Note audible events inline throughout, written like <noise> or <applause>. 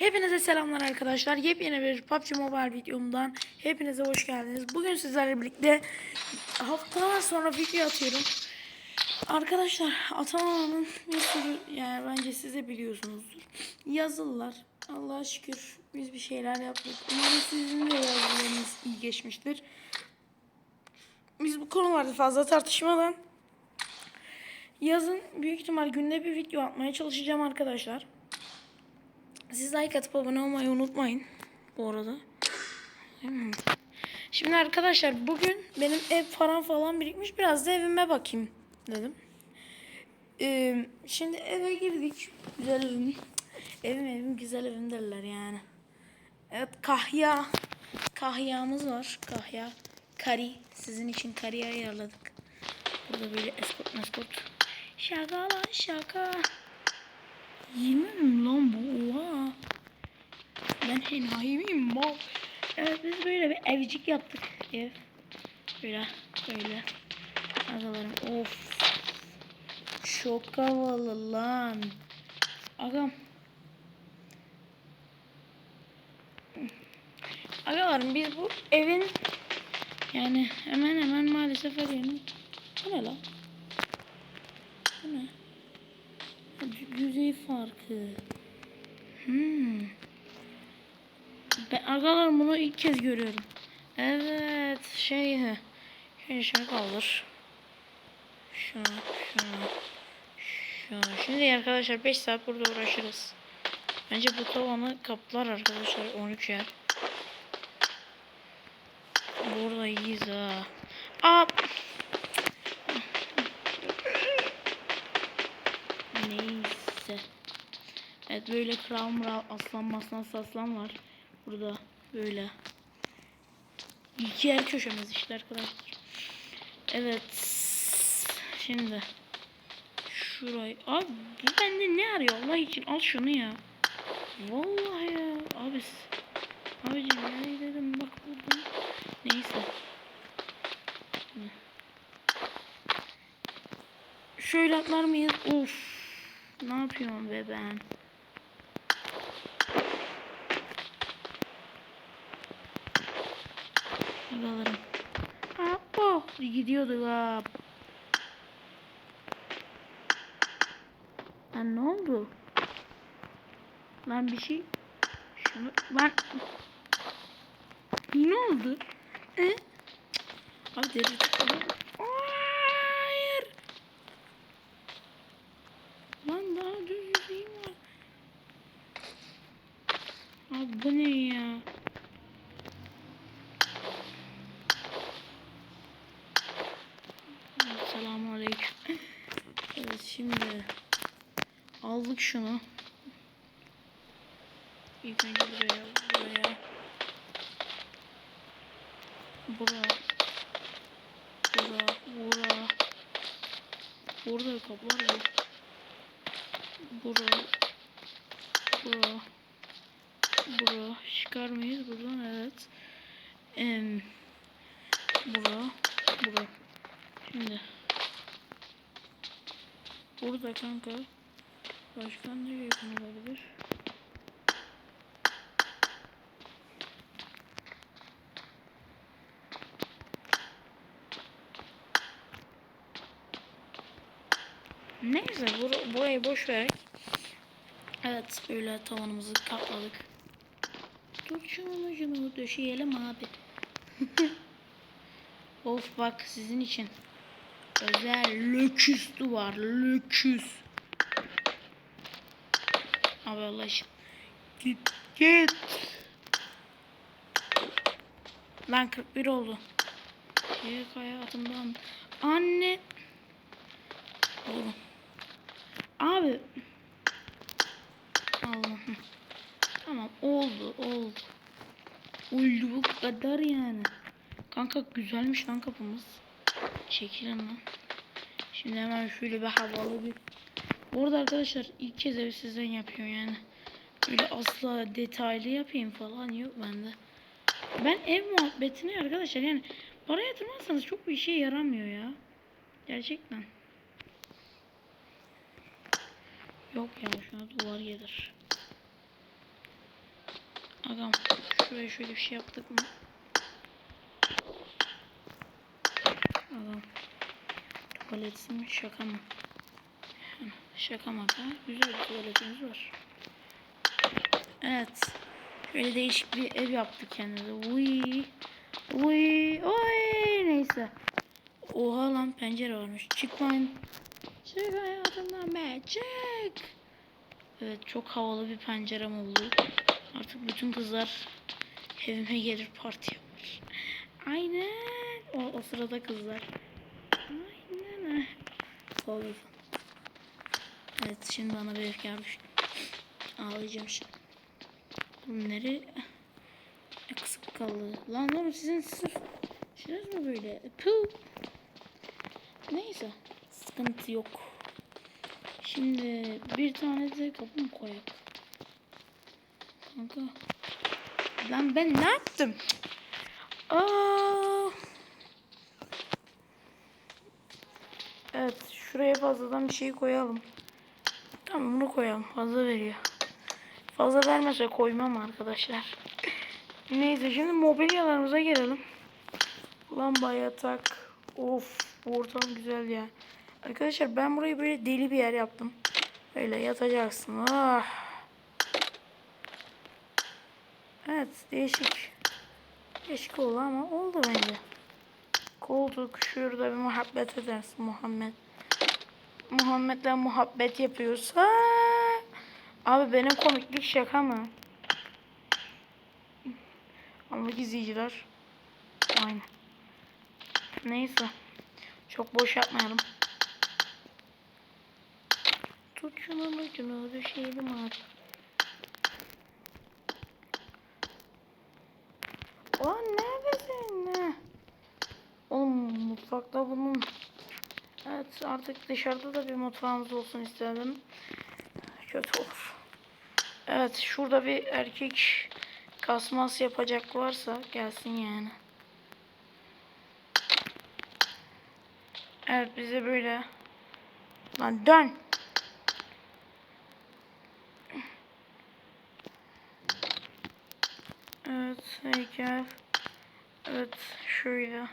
Hepinize selamlar arkadaşlar. Yepyeni bir PUBG Mobile videomdan hepinize hoş geldiniz. Bugün sizlerle birlikte haftalar sonra video atıyorum. Arkadaşlar Atamama'nın bir sürü yani bence siz de biliyorsunuzdur. Yazılılar. Allah'a şükür biz bir şeyler yaptık. Umarım sizin de yazılarınız iyi geçmiştir. Biz bu konularda fazla tartışmadan yazın büyük ihtimal günde bir video atmaya çalışacağım arkadaşlar. Siz like atıp abone olmayı unutmayın. Bu arada. Şimdi arkadaşlar bugün benim ev falan falan birikmiş. Biraz da evime bakayım dedim. Ee, şimdi eve girdik. Güzel evim. Evim evim güzel evim derler yani. Evet kahya. Kahyamız var. Kahya. Kari. Sizin için kari ayarladık. Burada böyle eskort meskort. Şaka lan şaka. Yemin lan bu oha. Ben enayi miyim mal? Evet biz böyle bir evcik yaptık ev. Böyle böyle. Agalarım of. Çok havalı lan. Agam. Agalarım biz bu evin yani hemen hemen maalesef her yerini Bu ne lan? Bu ne? Yüzey farkı. Hmm. Ben arkadaşlar bunu ilk kez görüyorum. Evet şey. Şöyle şöyle kaldır. Şunu şunu. Şunu. Şimdi arkadaşlar 5 saat burada uğraşırız. Bence bu tavanı kaplar arkadaşlar 13 yer. Burada iyiyiz ha. Aa. Neyse. Evet böyle kral mral aslan maslan aslan var. Burada böyle. İki yer köşemiz işte arkadaşlar. Evet. Şimdi. Şurayı. Abi bu bende ne arıyor Allah için al şunu ya. Vallahi ya. Abi. Abicim ya dedim bak burada. Neyse. Şöyle atlar mıyız? Of. Ne yapıyorsun be ben? Alırım. Ha, oh, gidiyordu ha. Lan ne oldu? Lan bir şey. Şunu lan. Ne oldu? E? Abi deri çıkalım. Hayır. Lan daha düz yüzeyim var. Abi bu ne ya? Selamun. Evet şimdi aldık şunu. İlk önce buraya, buraya. Bura. Bura, bura. Burada kaplar var. Bura. Burada kanka. Başka nereye konulabilir? Neyse bur burayı boş ver. Evet böyle tavanımızı kapladık. Tut şunu şunu döşeyelim abi. <laughs> of bak sizin için. Özel löküs duvar löküs. Abi Allah. Git git. Lan 41 oldu. Yek hayatımdan. Anne. Oğlum. Abi. Allah'ım. Tamam oldu oldu. Oldu bu kadar yani. Kanka güzelmiş lan kapımız. Çekilin lan. Şimdi hemen şöyle bir havalı bir. Bu arada arkadaşlar ilk kez evi sizden yapıyor yani. Böyle asla detaylı yapayım falan yok bende. Ben ev muhabbetini arkadaşlar yani para yatırmazsanız çok bir işe yaramıyor ya. Gerçekten. Yok ya şuna duvar gelir. Agam şuraya şöyle bir şey yaptık mı? Agam tuvalet mi şaka mı? Şaka maka güzel bir tuvaletimiz var. Evet. Şöyle değişik bir ev yaptık kendimize. Uy. Uy. Oy. Neyse. Oha lan pencere varmış. Çıkmayın. Çık hayatımdan be. Çık. Evet çok havalı bir pencerem oldu. Artık bütün kızlar evime gelir parti yapar. Aynen. O, o sırada kızlar. Olur. Evet şimdi bana bir efkar düştü. Ağlayacağım şimdi. Nereye? E, kısık kaldı. Lan oğlum sizin sırf işiniz mi böyle? Puh. Neyse. Sıkıntı yok. Şimdi bir tane de kapı mı koyak? Kanka. Lan ben ne yaptım? Aa. Evet, şuraya fazladan bir şey koyalım. Tamam bunu koyalım. Fazla veriyor. Fazla vermese koymam arkadaşlar. <laughs> Neyse şimdi mobilyalarımıza gelelim. Lamba yatak. Of bu ortam güzel ya. Arkadaşlar ben burayı böyle deli bir yer yaptım. Öyle yatacaksın. Ah. Evet değişik. Değişik oldu ama oldu bence. Koltuk şurada bir muhabbet edersin Muhammed. Muhammed'le muhabbet yapıyorsa Abi benim komiklik şaka mı? Anlık izleyiciler. Aynen. Neyse. Çok boş yapmayalım. Tut şunun ucunu düşelim artık. O neredesin ne? Oğlum mutfakta bunun Evet artık dışarıda da bir mutfağımız olsun istedim. Kötü olur. Evet şurada bir erkek kasmas yapacak varsa gelsin yani. Evet bize böyle lan dön. Evet heykel. Evet şöyle.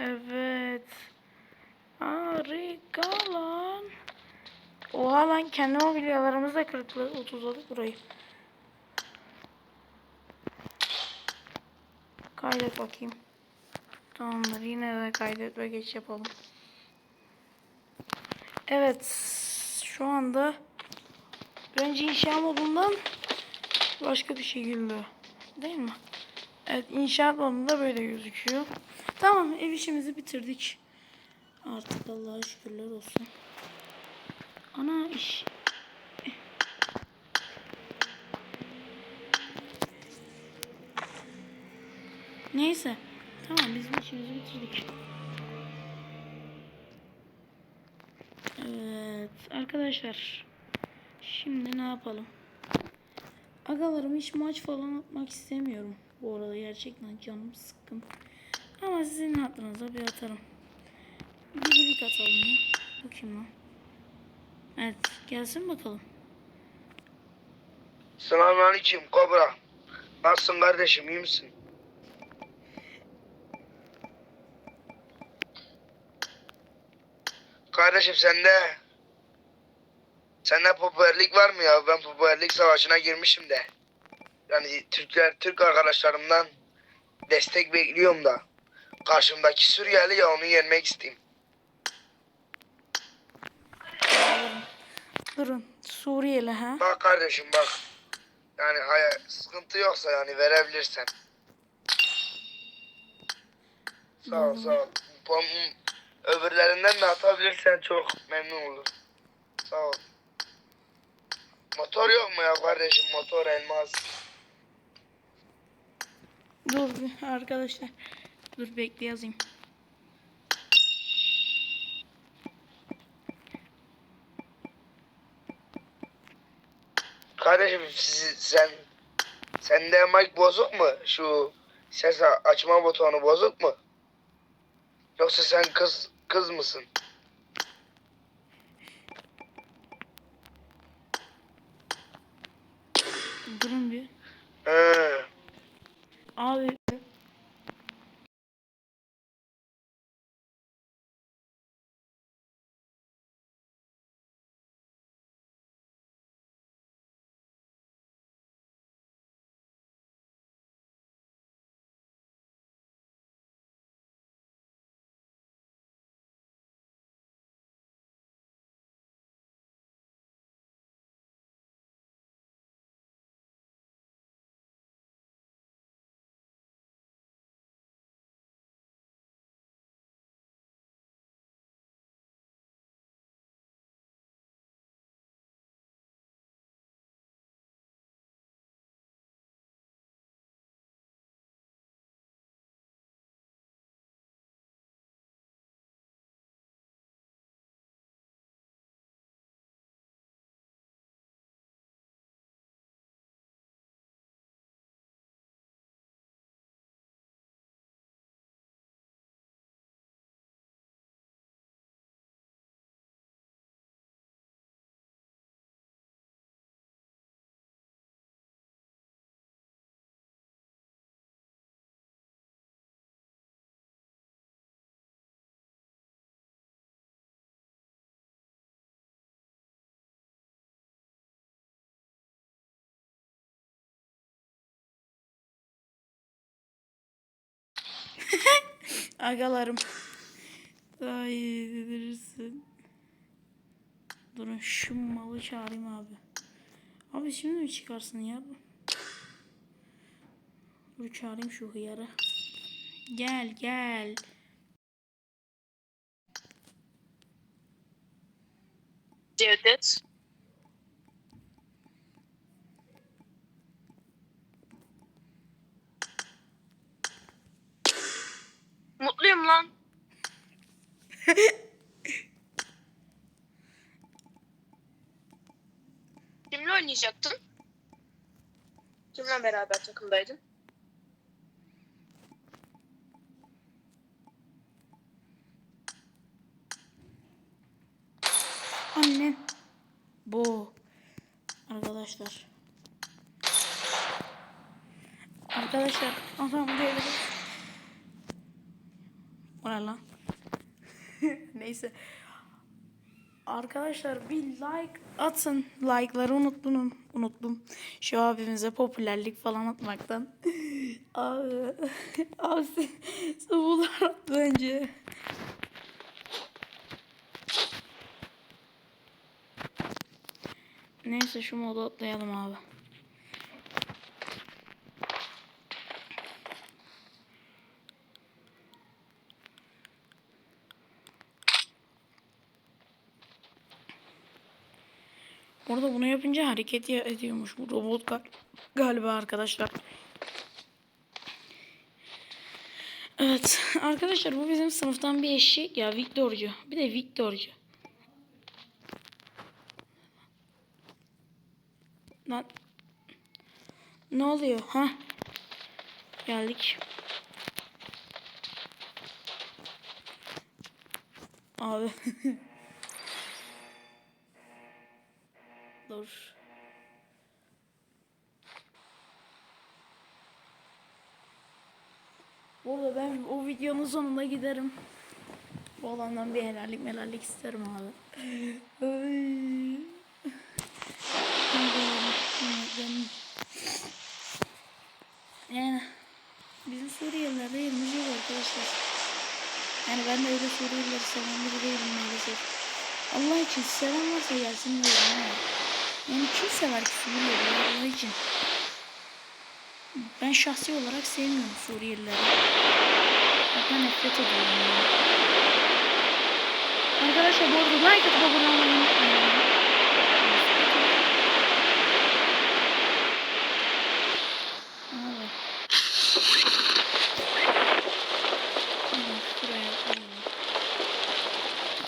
Evet. Harika lan. Oha lan kendi mobilyalarımız da kırıklı. 30'ladık burayı. Kaydet bakayım. Tamamdır yine de kaydet ve geç yapalım. Evet. Şu anda önce inşa modundan başka bir şekilde. Değil mi? Evet inşaat modunda böyle gözüküyor. Tamam ev işimizi bitirdik. Artık Allah'a şükürler olsun. Ana iş. Neyse. Tamam biz bu işimizi bitirdik. Evet arkadaşlar. Şimdi ne yapalım? Agalarım hiç maç falan atmak istemiyorum. Bu arada gerçekten canım sıkkın. Ama sizin hatırınıza bir atarım. Bir birlik atalım ya. Bakayım lan. Evet gelsin bakalım. Selamünaleyküm Kobra. Nasılsın kardeşim iyi misin? Kardeşim sende sende popülerlik var mı ya? Ben popülerlik savaşına girmişim de. Yani Türkler Türk arkadaşlarımdan destek bekliyorum da. Karşımdaki Suriyeli ya onu yenmek isteyeyim. Durun. Suriyeli ha? Bak kardeşim bak. Yani haya, sıkıntı yoksa yani verebilirsen. Sağ ol sağ ol. Pom- Öbürlerinden de atabilirsen çok memnun olurum. Sağ ol. Motor yok mu ya kardeşim motor elmas? Dur arkadaşlar. Dur bekle yazayım. Kardeşim sen sende mic bozuk mu? Şu ses açma butonu bozuk mu? Yoksa sen kız kız mısın? <laughs> Agalarım. Ay delirirsin. Durun şu malı çağırayım abi. Abi şimdi mi çıkarsın ya? Dur çağırayım şu hıyarı. Gel gel. Cevdet. Mutluyum lan. <laughs> Kimle oynayacaktın? Kimle beraber takımdaydın? Anne. Bu. Arkadaşlar. Arkadaşlar. Adam böyle. Ne lan? <laughs> Neyse. Arkadaşlar bir like atın. Like'ları unuttum. Unuttum. Şu abimize popülerlik falan atmaktan. <laughs> abi. <laughs> Abi sabunlar attı önce. Neyse şu modu atlayalım abi. Orada bunu yapınca hareket ediyormuş bu robot gal- galiba arkadaşlar. Evet arkadaşlar bu bizim sınıftan bir eşek ya Victorcu. Bir de Victorcu. Lan. Ne oluyor? Ha? Geldik. Abi. <laughs> Dur. Burada ben o videonun sonunda giderim. Bu alandan bir helallik melallik isterim abi. <laughs> Yani bizim Suriyeliler yerimiz yok arkadaşlar. Yani ben de öyle Suriyelileri seven biri değilim maalesef. Allah için seven varsa gelsin diyorum ha. Yani kim sever ki Suriyelileri Allah için. Ben şahsi olarak sevmiyorum Suriyelileri. Hatta nefret ediyorum yani. Arkadaşlar bu arada like atıp abone olmayı unutmayın.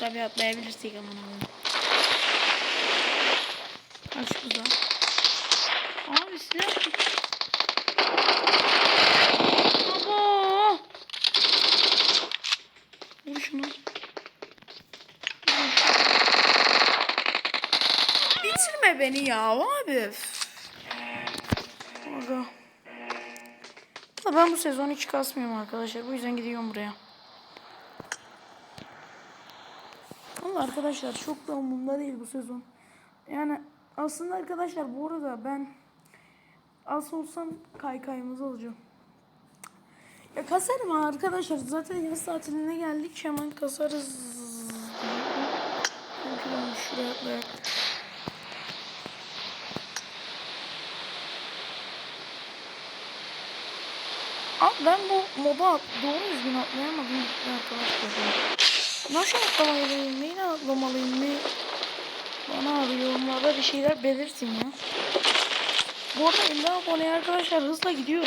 Tabii atlayabilirsek aman aman. Aç burada. Abi silah. Abo! Vur şunu. Bitirme beni ya abi. Üf. Aga. Da Ben bu sezon hiç kasmıyorum arkadaşlar. Bu yüzden gidiyorum buraya. Valla arkadaşlar çok da umurumda değil bu sezon. Yani aslında arkadaşlar bu arada ben az olsam kaykayımızı alacağım. Ya kasarım arkadaşlar. Zaten yaz tatiline geldik. Hemen kasarız. Şuraya atlayak. Abi ben bu moda doğru düzgün atlayamadım arkadaşlar. Nasıl atlamalıyım? Neyle atlamalıyım? Ne? Bana abi yorumlarda bir şeyler belirtin ya. Bu arada 50 aboneye arkadaşlar hızla gidiyor.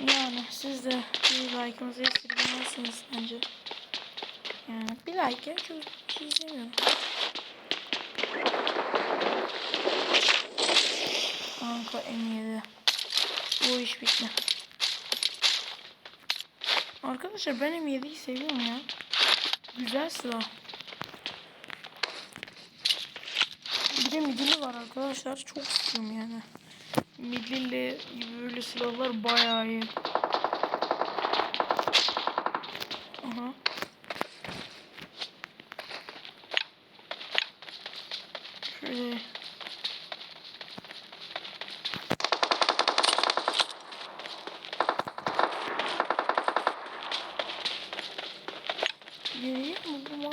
Yani siz de bir like'ınızı esirgemezsiniz bence. Yani bir like ya çok bir şey. Kanka M7. Bu iş bitti. Arkadaşlar ben M7'yi seviyorum ya. Güzel silah. Bir de midili var arkadaşlar. Çok istiyorum yani. Midilli böyle silahlar bayağı iyi. Aha. Şöyle. Geriye mi bu mal?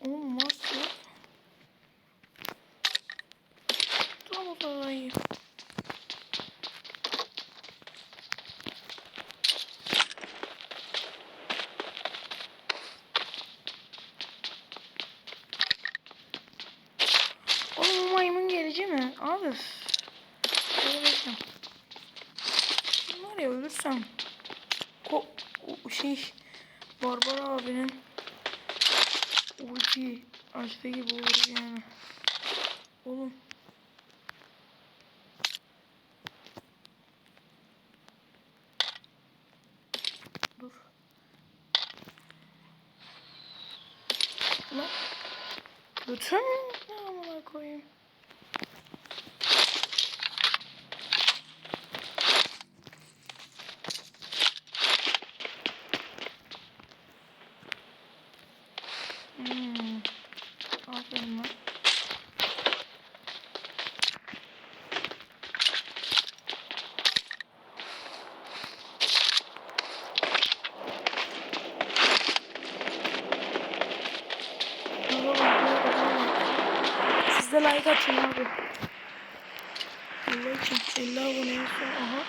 Oğlum nasıl? Tamam daha iyi. Oğlum o maymun gelici mi? Abi. Öleceğim. Var ya ölürsem. Ko o şey. Abinin ulti açtı gibi olur yani. Oğlum. Dur. Lan. Bütün ne amına koyayım. Hmm. Aferin lan. Baba bak, baba bak. Siz de like atın abi. Allah için 50 aboneye son. Aha.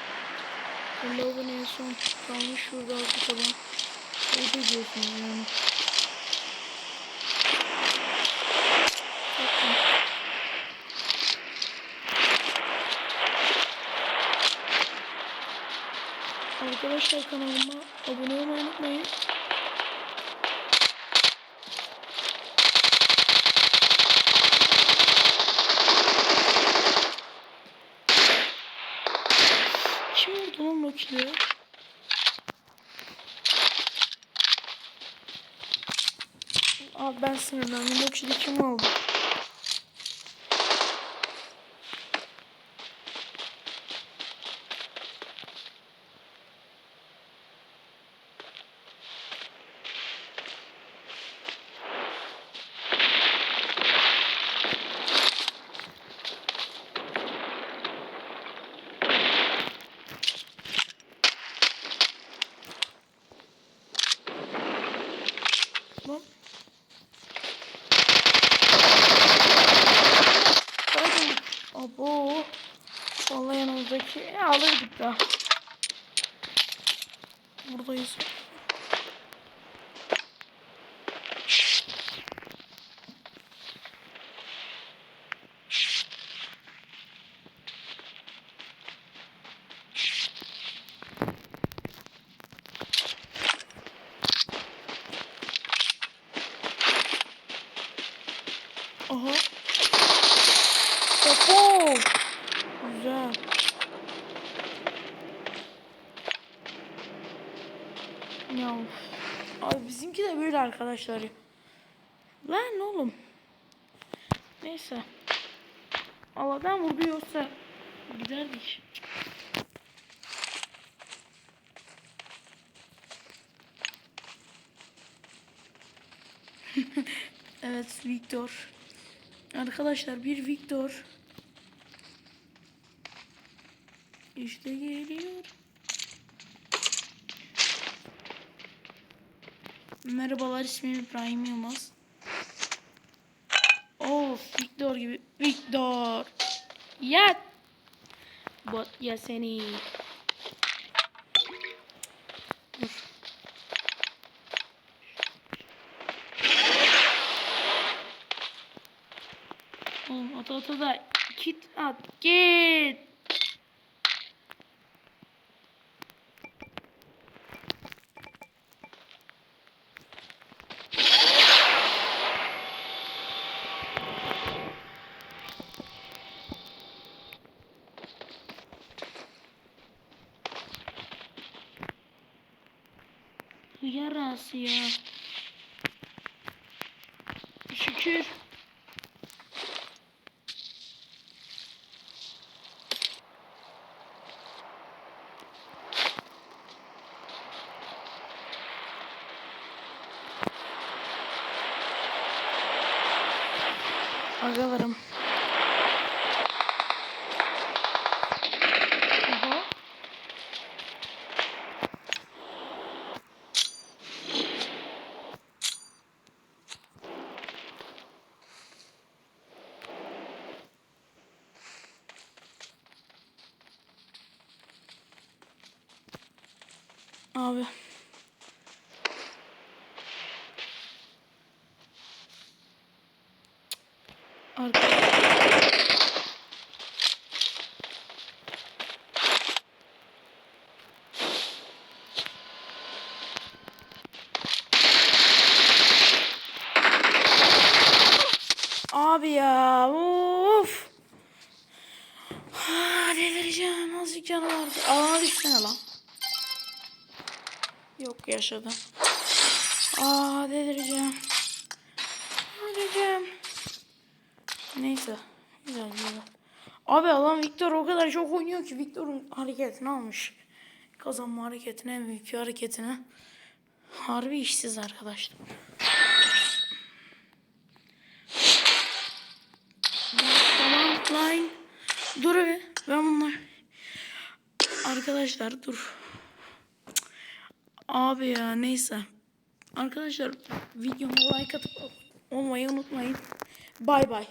50 aboneye son. Kalmış şurada bir taban. O da diyorsunuz yani. Arkadaşlar kanalıma abone olmayı unutmayın. Kim vurdu lan Loki'ye? Abi ben sinirlendim. Loki'de kim aldı? used. Arkadaşlar. Lan oğlum. Neyse. Allah'tan vurdu yoksa giderdik. <laughs> evet Victor. Arkadaşlar bir Victor. İşte geliyor. Merhabalar ismim İbrahim Yılmaz. Of Victor gibi. Victor. Yat. Bot ya seni. Dur. Oğlum at at at. Git at. Git. Yarası ya. Şükür. Agalarım. Aha. Abi. Arka. Abi ya of. Ah, delireceğim azıcık canım vardı. Alana düşsene lan. Yok yaşadım. Aa delireceğim. Delireceğim. Neyse. Güzel güzel. Abi alan Victor o kadar çok oynuyor ki Victor'un hareketini almış. Kazanma hareketini en büyük hareketini. Harbi işsiz arkadaşlar. Tamam line. Dur bir. Ben bunlar. Arkadaşlar dur. Abi ya neyse. Arkadaşlar videoma like atıp olmayı unutmayın. Bay bay.